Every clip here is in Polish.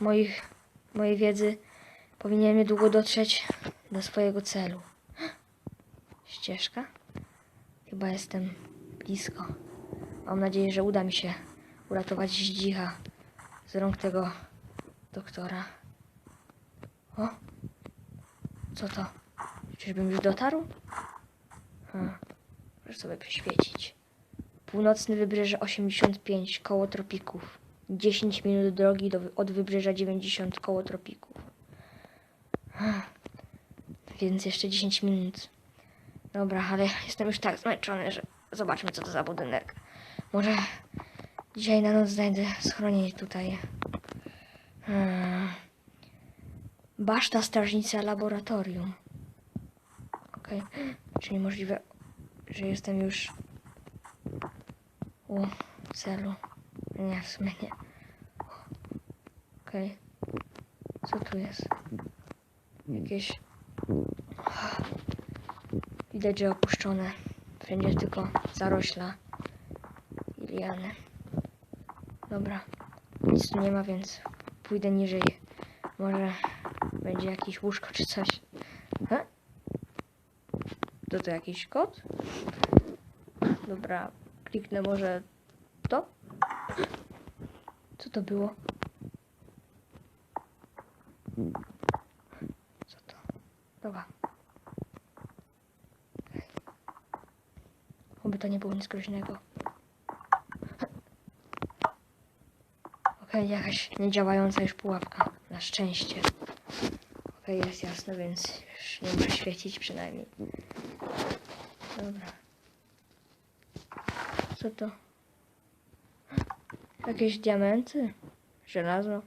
Moich, mojej wiedzy powinienem niedługo dotrzeć do swojego celu. Ścieżka? Chyba jestem blisko. Mam nadzieję, że uda mi się uratować zdzicha z rąk tego doktora. O! Co to? Czyżbym już dotarł? Hmm. Muszę sobie przeświecić. Północne wybrzeże 85 koło tropików. 10 minut drogi do, od wybrzeża 90 koło tropików. Hmm. Więc jeszcze 10 minut. Dobra, ale jestem już tak zmęczony, że zobaczmy co to za budynek. Może dzisiaj na noc znajdę schronienie tutaj. Hmm. Baszta strażnica laboratorium. Okej, czyli możliwe, że jestem już u celu. Nie, w sumie nie. Okej. Co tu jest? Jakieś... Widać, że opuszczone. Wszędzie tylko zarośla i. Dobra. Nic tu nie ma, więc pójdę niżej. Może będzie jakieś łóżko czy coś. He? To to jakiś kod? Dobra, kliknę może to? Co to było? Co to? Dobra. Oby to nie było nic groźnego. Okej, jakaś niedziałająca już pułapka. Na szczęście. Okej, jest jasno, więc już nie muszę świecić przynajmniej. Dobra. Co to? Jakieś diamenty? Żelazo?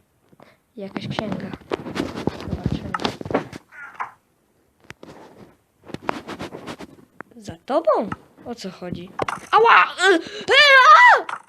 Jakaś księga. Zobaczymy. Za tobą? O co chodzi? Ała! Y, y, a!